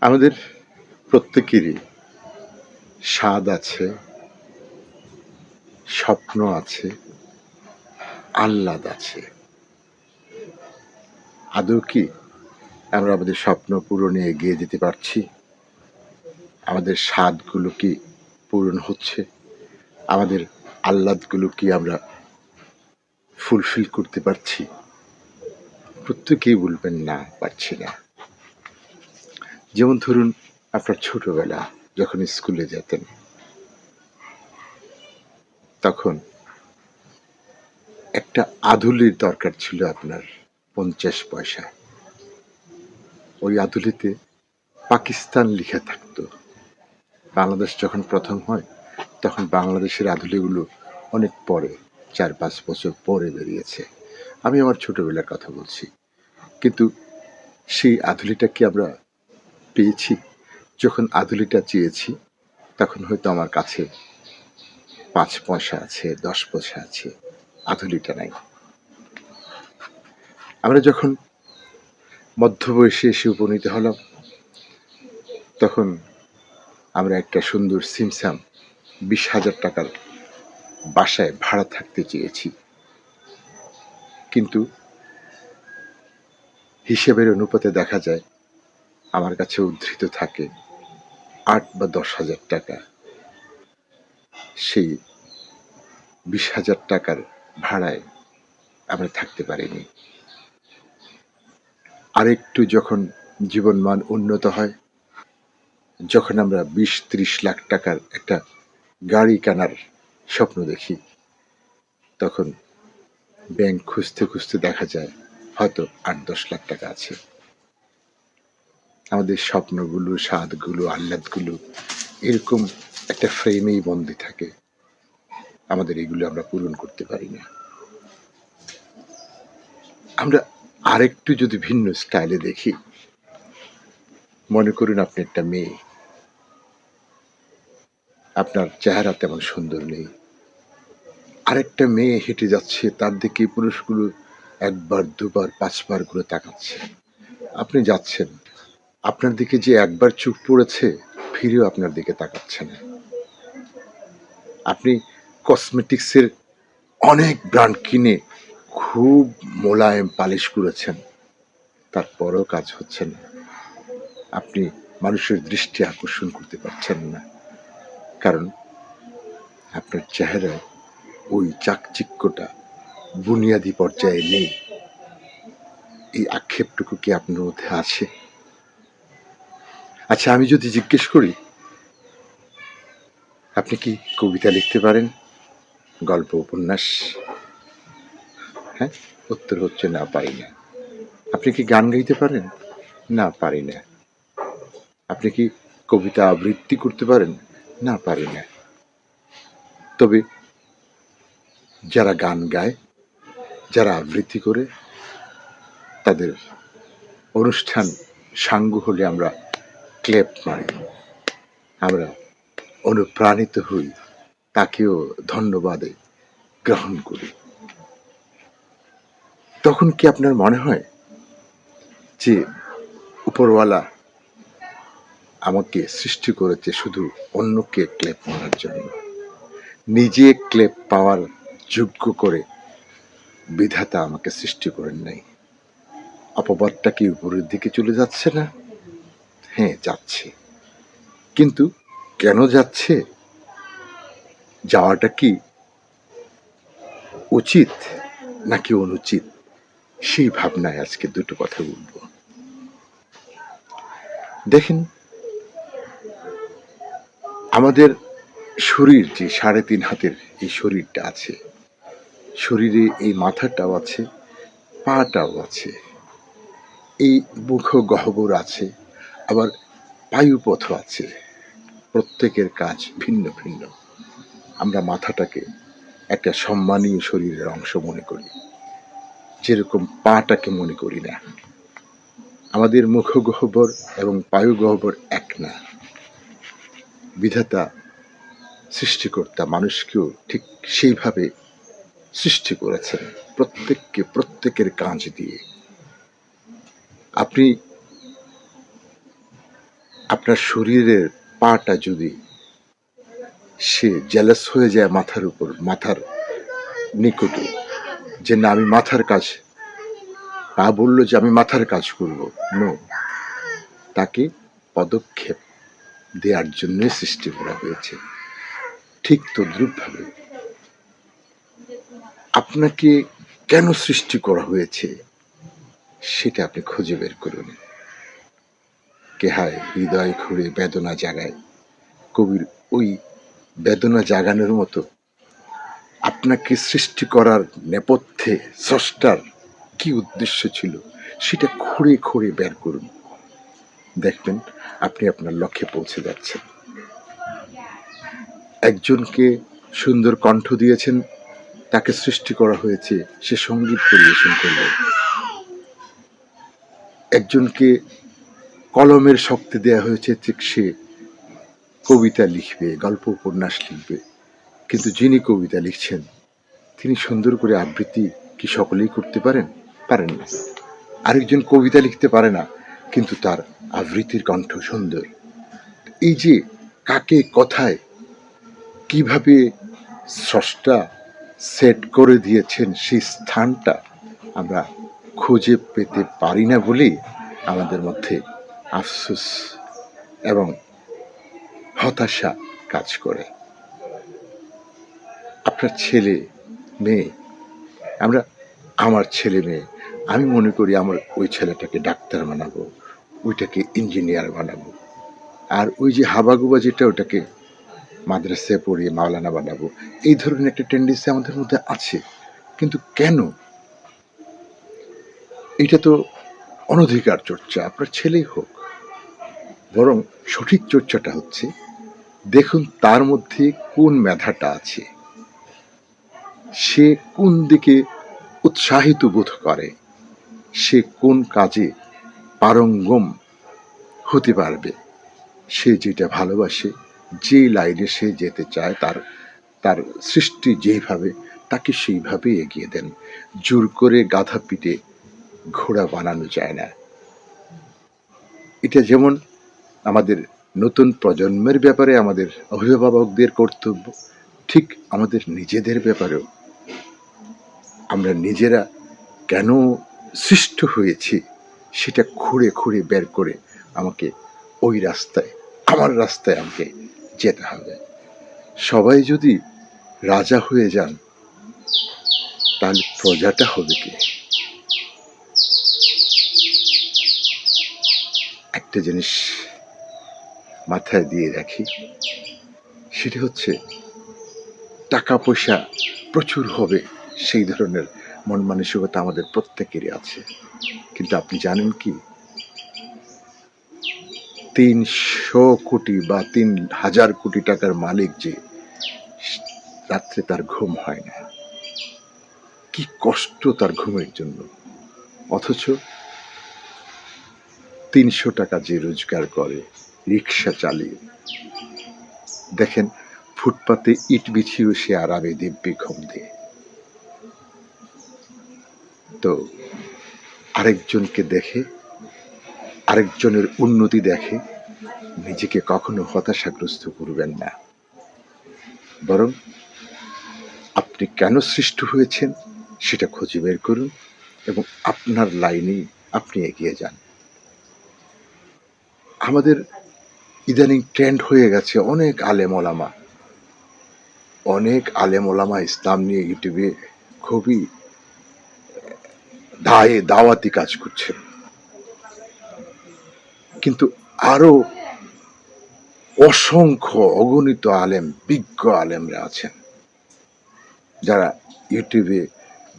আমাদের প্রত্যেকেরই স্বাদ আছে, স্বপ্ন আছে, আহ্লাদ আছে। আদৌ কি আমরা আমাদের স্বপ্ন পূরণে এগিয়ে যেতে পারছি? আমাদের স্বাদগুলো কি পূরণ হচ্ছে? আমাদের আহ্লাদগুলো কি আমরা ফুলফিল করতে পারছি? প্রত্যেকেই বলবেন, না, পারছি না। যেমন ধরুন, আপনার ছোটবেলা যখন স্কুলে যেতেন, তখন একটা আধুলির দরকার ছিল আপনার পঞ্চাশ পয়সা। ওই আধুলিতে পাকিস্তান লিখে থাকতো। বাংলাদেশ যখন প্রথম হয়, তখন বাংলাদেশের আধুলিগুলো অনেক পরে, চার পাঁচ বছর পরে বেরিয়েছে। আমি আমার ছোটবেলার কথা বলছি। কিন্তু সেই আধুলিটা কি আমরা পেয়েছি। যখন আধুলিটা চেয়েছি, তখন হয়তো আমার কাছে পাঁচ পয়সা আছে, দশ পয়সা আছে আধুলিটা নাই। আমরা যখন মধ্যবয়সে এসে উপনীত হলাম, তখন আমরা একটা সুন্দর সিমসাম বিশ হাজার টাকার বাসায় ভাড়া থাকতে চেয়েছি। কিন্তু হিসেবের অনুপাতে দেখা যায় আমার কাছে উদ্ধৃত থাকে আট বা দশ হাজার টাকা। সেই বিশ হাজার টাকার ভাড়ায় আমরা থাকতে পারিনি। আরেকটু যখন জীবনমান উন্নত হয়, যখন আমরা বিশ ত্রিশ লাখ টাকার একটা গাড়ি কেনার স্বপ্ন দেখি, তখন ব্যাংক খুঁজতে খুঁজতে দেখা যায় হয়তো আট দশ লাখ টাকা আছে। আমাদের স্বপ্নগুলো, স্বাদগুলো, আহ্লাদগুলো এরকম একটা ফ্রেমেই বন্দি থাকে। আমাদের এগুলো আমরা পূরণ করতে পারি না। আমরা আরেকটু যদি ভিন্ন স্টাইলে দেখি, মনে করুন আপনি একটা মেয়ে। আপনার চেহারা তেমন সুন্দর নেই। আরেকটা মেয়ে হেঁটে যাচ্ছে, তার দিকে পুরুষগুলো একবার, দুবার, পাঁচবার করে তাকাচ্ছে। আপনি যাচ্ছেন আপনার দিকে যে একবার চুপ পড়েছে, ফিরেও আপনার দিকে তাকাচ্ছে না। আপনি কসমেটিক্সের অনেক ব্র্যান্ড কিনে খুব মোলায়েম পালিশ করেছেন, তারপরেও কাজ হচ্ছে না। আপনি মানুষের দৃষ্টি আকর্ষণ করতে পারছেন না, কারণ আপনার চেহারায় ওই চাকচিক্যটা বুনিয়াদি পর্যায়ে নেই। এই আক্ষেপটুকু কি আপনার মধ্যে আছে? আচ্ছা আমি যদি জিজ্ঞেস করি, আপনি কি কবিতা লিখতে পারেন? গল্প, উপন্যাস? হ্যাঁ উত্তর হচ্ছে না, পারি না। আপনি কি গান গাইতে পারেন? না, পারি না। আপনি কি কবিতা আবৃত্তি করতে পারেন? না, পারি না। তবে যারা গান গায়, যারা আবৃত্তি করে, তাদের অনুষ্ঠান সাঙ্গ হলে আমরা ক্লেপ মারি। আমরা অনুপ্রাণিত হই, তাকেও ধন্যবাদে গ্রহণ করি। তখন কি আপনার মনে হয় যে উপরওয়ালা আমাকে সৃষ্টি করেছে শুধু অন্যকে ক্লেপ মারার জন্য? নিজে ক্লেপ পাওয়ার যোগ্য করে বিধাতা আমাকে সৃষ্টি করেন নাই। অপবাদটা কি উপরের দিকে চলে যাচ্ছে না? হ্যাঁ যাচ্ছে। কিন্তু কেন যাচ্ছে? যাওয়াটা কি উচিত নাকি অনুচিত? সেই ভাবনায় আজকে দুটো কথা বলব। দেখেন, আমাদের শরীর যে সাড়ে তিন হাতের এই শরীরটা আছে, শরীরে এই মাথাটাও আছে, পাটাও আছে, এই মুখ গহ্বর আছে আবার বায়ুপথও আছে। প্রত্যেকের কাজ ভিন্ন ভিন্ন। আমরা মাথাটাকে একটা সম্মানীয় শরীরের অংশ মনে করি। যেরকম পাটাকে মনে করি না। আমাদের মুখ গহ্বর এবং পায়ু গহ্বর এক না। বিধাতা, সৃষ্টিকর্তা মানুষকেও ঠিক সেইভাবে সৃষ্টি করেছেন প্রত্যেককে প্রত্যেকের কাজ দিয়ে। আপনি আপনার শরীরের পাটা যদি সে জেলাস হয়ে যায় মাথার উপর, মাথার নিকটে, যে না, আমি মাথার কাজ পা বলল যে আমি মাথার কাজ করব। নো তাকে পদক্ষেপ দেওয়ার জন্য সৃষ্টি করা হয়েছে। ঠিক তদ্রুপভাবে আপনাকে কেন সৃষ্টি করা হয়েছে, সেটা আপনি খুঁজে বের করুন। কেহায় হৃদয় খুঁড়ে বেদনা জাগায়। কবির ওই বেদনা জাগানোর মতো আপনাকে সৃষ্টি করার নেপথ্যে স্রষ্টার কি উদ্দেশ্য ছিল সেটা খুঁড়ে খুঁড়ে বের করুন। দেখবেন আপনি আপনার লক্ষ্যে পৌঁছে যাচ্ছেন। একজনকে সুন্দর কণ্ঠ দিয়েছেন, তাকে সৃষ্টি করা হয়েছে, সে সংগীত পরিবেশন করবে একজনকে কলমের শক্তি দেয়া হয়েছে, ঠিক সে কবিতা লিখবে, গল্প উপন্যাস লিখবে। কিন্তু যিনি কবিতা লিখছেন, তিনি সুন্দর করে আবৃত্তি কি সকলেই করতে পারেন? পারেন না। আরেকজন কবিতা লিখতে পারে না, কিন্তু তার আবৃত্তির কণ্ঠ সুন্দর। এই যে কাকে কথায় কীভাবে স্রষ্টা সেট করে দিয়েছেন সেই স্থানটা আমরা খুঁজে পেতে পারি না বলেই আমাদের মধ্যে আফসোস এবং হতাশা কাজ করে। আপনার ছেলে, মেয়ে, আমরা, আমার ছেলে, মেয়ে, আমি মনে করি আমার ওই ছেলেটাকে ডাক্তার বানাবো, ওইটাকে ইঞ্জিনিয়ার বানাবো। আর ওই যে হাবাগুবা যেটা, ওটাকে মাদ্রাসায় পড়িয়ে মাওলানা বানাবো, এই ধরনের একটা টেন্ডেন্সি আমাদের মধ্যে আছে। কিন্তু কেন? এটা তো অনধিকার চর্চা, আপনার ছেলেই হোক। বরং সঠিক চর্চাটা হচ্ছে, দেখুন তার মধ্যে কোন মেধাটা আছে। সে কোন দিকে উৎসাহিত বোধ করে, সে কোন কাজে পারঙ্গম হতে পারবে। সে যেটা ভালোবাসে, যে লাইনে সে যেতে চায়, তার তার সৃষ্টি যেইভাবে, তাকে সেইভাবে এগিয়ে দেন। জোর করে গাধা পিটে ঘোড়া বানানো যায় না। এটা যেমন আমাদের নতুন প্রজন্মের ব্যাপারে, আমাদের অভিভাবকদের কর্তব্য, ঠিক আমাদের নিজেদের ব্যাপারেও। আমরা নিজেরা কেন সৃষ্ট হয়েছি সেটা খুঁড়ে খুঁড়ে বের করে আমাকে ওই রাস্তায়, আমার রাস্তায় আমাকে যেতে হবে। সবাই যদি রাজা হয়ে যান, তাহলে প্রজাটা হবে কি? একটা জিনিস মাথায় দিয়ে রাখি। সেটা হচ্ছে টাকা পয়সা প্রচুর হবে, সেই ধরনের মন মানসিকতা আমাদের প্রত্যেকেরই আছে। কিন্তু আপনি জানেন কি? তিনশো কোটি বা তিন হাজার কোটি টাকার মালিক যে, রাত্রে তার ঘুম হয় না। কি কষ্ট তার ঘুমের জন্য। অথচ তিনশো টাকা যে রোজগার করে রিক্সা চালিয়ে। দেখেন, ফুটপাতে ইট বিছিয়েও সে আরামে দিব্যি ঘুম দেয়। তো, আরেকজনকে দেখে, আরেকজনের উন্নতি দেখে নিজেকে কখনো হতাশাগ্রস্ত করবেন না। বরং আপনি কেন সৃষ্টি হয়েছেন সেটা খুঁজে বের করুন এবং আপনার লাইনেই আপনি এগিয়ে যান। আমাদের ইদানিং ট্রেন্ড হয়ে গেছে অনেক আলেম ওলামা। অনেক আলেম ওলামা ইসলাম নিয়ে ইউটিউবে খুবই দায়ে, দাওয়াতি কাজ করছেন। কিন্তু আরও অসংখ্য অগণিত আলেম, বিজ্ঞ আলেমরা আছেন। যারা ইউটিউবে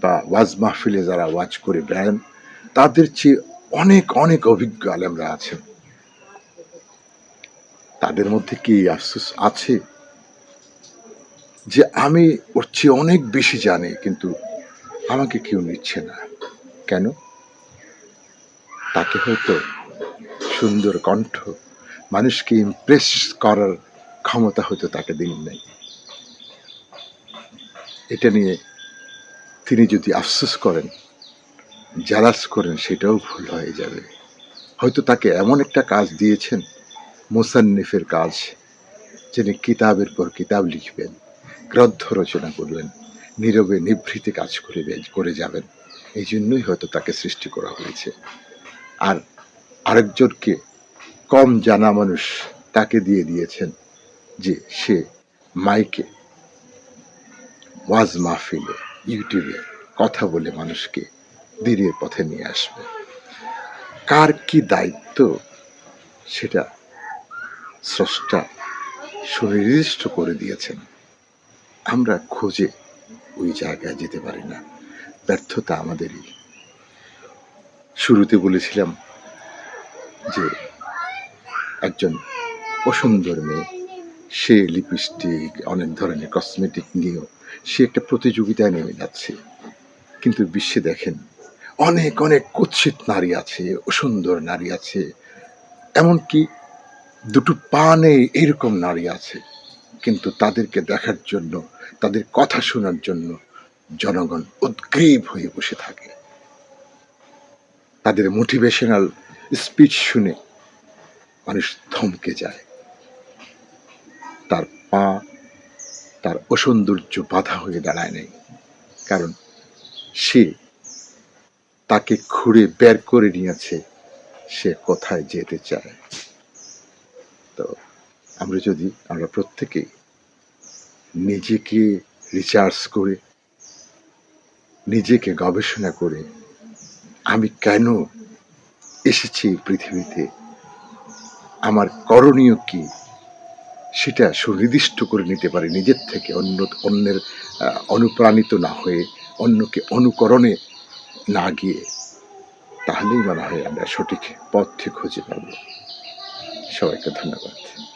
বা ওয়াজ মাহফিলে যারা ওয়াজ করে বেড়ান, তাদের চেয়ে অনেক অনেক অভিজ্ঞ আলেমরা আছেন। তাদের মধ্যে কি আফসোস আছে? যে আমি ওর চেয়ে অনেক বেশি জানি, কিন্তু আমাকে কেউ নিচ্ছে না। কেন? তাকে হয়তো সুন্দর কণ্ঠ, মানুষকে ইমপ্রেস করার ক্ষমতা হয়তো তাকে দিন নেই। এটা নিয়ে তিনি যদি আফসোস করেন, জালাস করেন, সেটাও ভুল হয়ে যাবে। হয়তো তাকে এমন একটা কাজ দিয়েছেন মুসান্নিফের কাজ, যিনি কিতাবের পর কিতাব লিখবেন, গ্রন্থ রচনা করবেন, নীরবে নিভৃতে কাজ করবেন, করে যাবেন। এই জন্যই হয়তো তাকে সৃষ্টি করা হয়েছে। আর আরেকজনকে কম জানা মানুষ তাকে দিয়ে দিয়েছেন, যে সে মাইকে, ওয়াজ মাহফিলে, ইউটিউবে কথা বলে মানুষকে দিনের পথে নিয়ে আসবে। কার কি দায়িত্ব, সেটা স্রষ্টা সুনির্দিষ্ট করে দিয়েছেন। আমরা খোঁজে ওই জায়গায় যেতে পারি না। ব্যর্থতা আমাদেরই। শুরুতে বলেছিলাম যে একজন অসুন্দর মেয়ে, সে লিপস্টিক, অনেক ধরনের কসমেটিক নিয়েও সে একটা প্রতিযোগিতায় নেমে যাচ্ছে। কিন্তু বিশ্বে দেখেন, অনেক অনেক কুৎসিত নারী আছে, অসুন্দর নারী আছে। এমনকি দুটো পা নেই এরকম নারী আছে, কিন্তু তাদেরকে দেখার জন্য, তাদের কথা শোনার জন্য জনগণ উদ্গ্রীব হয়ে বসে থাকে। তাদের মোটিভেশনাল স্পিচ শুনে মানুষ থমকে যায়। তার পা, তার অসৌন্দর্য বাধা হয়ে দাঁড়ায় নেই, কারণ সে তাকে খুঁড়ে বের করে নিয়েছে, সে কোথায় যেতে চায়। আমরা যদি, আমরা প্রত্যেকেই নিজেকে রিচার্জ করে, নিজেকে গবেষণা করে, আমি কেন এসেছি পৃথিবীতে? আমার করণীয় কি? সেটা সুনির্দিষ্ট করে নিতে পারি নিজের থেকে, অন্য, অন্যের অনুপ্রাণিত না হয়ে, অন্যকে অনুকরণে না গিয়ে। তাহলেই মনে হয় আমরা সঠিক পথ খুঁজে পাব। সবাইকে ধন্যবাদ।